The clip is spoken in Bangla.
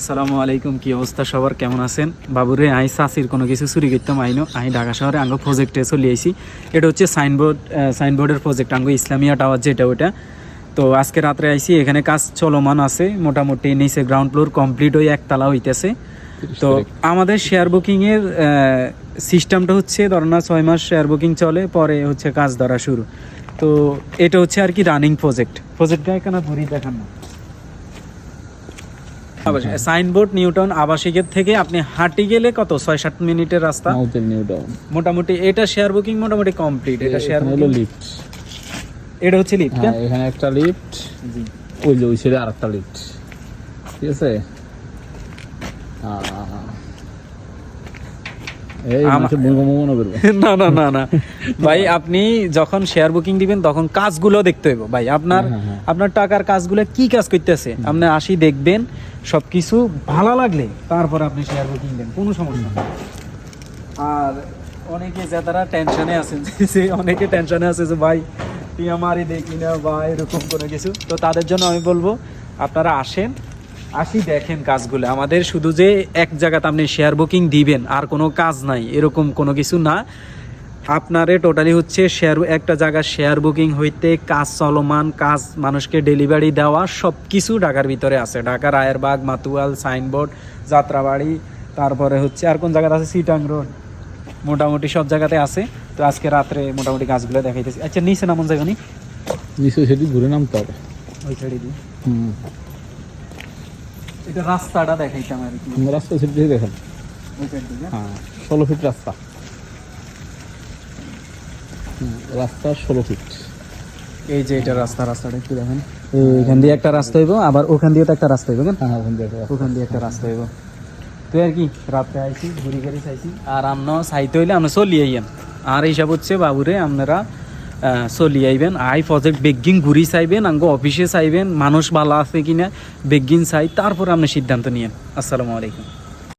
আসসালামু আলাইকুম কি অবস্থা সবার? কেমন আছেন? বাবুরে আই সাসির কোনো কিছু চুরি করতাম আইনো। আমি ঢাকা শহরে আঙ্গ প্রজেক্টে চলে আইছি। এটা হচ্ছে সাইনবোর্ড সাইনবোর্ডের প্রজেক্ট আঙ্গ ইসলামিয়া টাওয়ার যেটা ওটা। তো আজকে রাত্রে আইছি এখানে কাজ চলমান আছে মোটামুটি নিচে গ্রাউন্ড ফ্লোর কমপ্লিট হয়ে একতলা হইতেছে। তো আমাদের শেয়ার বুকিংয়ের সিস্টেমটা হচ্ছে ধরো না ছয় মাস শেয়ার বুকিং চলে পরে হচ্ছে কাজ ধরা শুরু। তো এটা হচ্ছে আর কি রানিং প্রজেক্ট প্রজেক্টটা এখানে ধরি দেখান না। সাইনবোর্ড নিউটন আবাসিকের থেকে আপনি হাঁটি গেলে কত? ছয় সাত মিনিটের রাস্তা? মোটামুটি এটা শেয়ার বুকিং মোটামুটি কমপ্লিট এটা শেয়ার হলো লিফট। এটা হচ্ছে লিফট হ্যাঁ এখানে একটা লিফট। জি। ওই যে ওই সাইডে আরেকটা লিফট। ঠিক আছে? না না না না। ভাই আপনি যখন শেয়ার বুকিং দিবেন তখন কাজগুলো দেখতে হবে ভাই আপনার হ্যাঁ, হ্যাঁ। আপনার টাকার কাজগুলো কি কাজ করতেছে? আপনি আসি দেখবেন সবকিছু ভালো লাগলে তারপর আপনি শেয়ার বুকিং দেন কোনো সমস্যা নেই। আর অনেকে যে তারা টেনশনে আছেন, যে অনেকে টেনশনে আছে যে, ভাই তুই আমারই দেখি না বা এরকম কোনো কিছু। তো তাদের জন্য আমি বলব, আপনারা আসেন, আসি দেখেন কাজগুলো। আমাদের শুধু যে এক জায়গাতে আপনি শেয়ার বুকিং দিবেন, আর কোনো কাজ নাই, এরকম কোনো কিছু না। আপনারে টোটালি হচ্ছে শেয়ার একটা জায়গা শেয়ার বুকিং হইতে কাজ চলমান কাজ মানুষকে ডেলিভারি দেওয়া সব কিছু ঢাকার ভিতরে আছে। ঢাকার আয়েরবাগ মাতুয়াল সাইনবোর্ড যাত্রাবাড়ি তারপরে হচ্ছে আর কোন জায়গাতে আছে? সিটাং রোড মোটামুটি সব জায়গাতে আছে। তো আজকে রাত্রে মোটামুটি গাছগুলো দেখাইতেছি। আচ্ছা নিচে নামন জায়গা নি। নিশ্চয়ই সেটি ঘুরে নামতে হবে ওই ছেড়ে দিই হুম। এটা রাস্তাটা দেখাইতাম আর কি। রাস্তা সেটি দেখেন। সাইড হ্যাঁ ষোলো ফিট রাস্তা। রাস্তা ষোলো ফিট এই যে এটা রাস্তা রাস্তাটা একটু দেখেন। এইখান দিয়ে একটা রাস্তা হইব আবার ওখান দিয়ে তো একটা রাস্তা হইব কেন? হ্যাঁ ওখান রাস্তা। ওখান দিয়ে একটা রাস্তা হইব। তো আর কি রাত্রে আইছি ঘুরি ঘুরি চাইছি। আর আমরা সাইতে হইলে আমরা চলি আইয়েন। আর হিসাব হচ্ছে বাবুরে আপনারা আহ, চলি আইবেন। আই প্রজেক্ট বেগিং ঘুরি চাইবেন আঙ্গ অফিসে চাইবেন। মানুষ ভালো আছে কিনা বেগিন চাই তারপর আপনি সিদ্ধান্ত নিয়েন। আসসালামু আলাইকুম।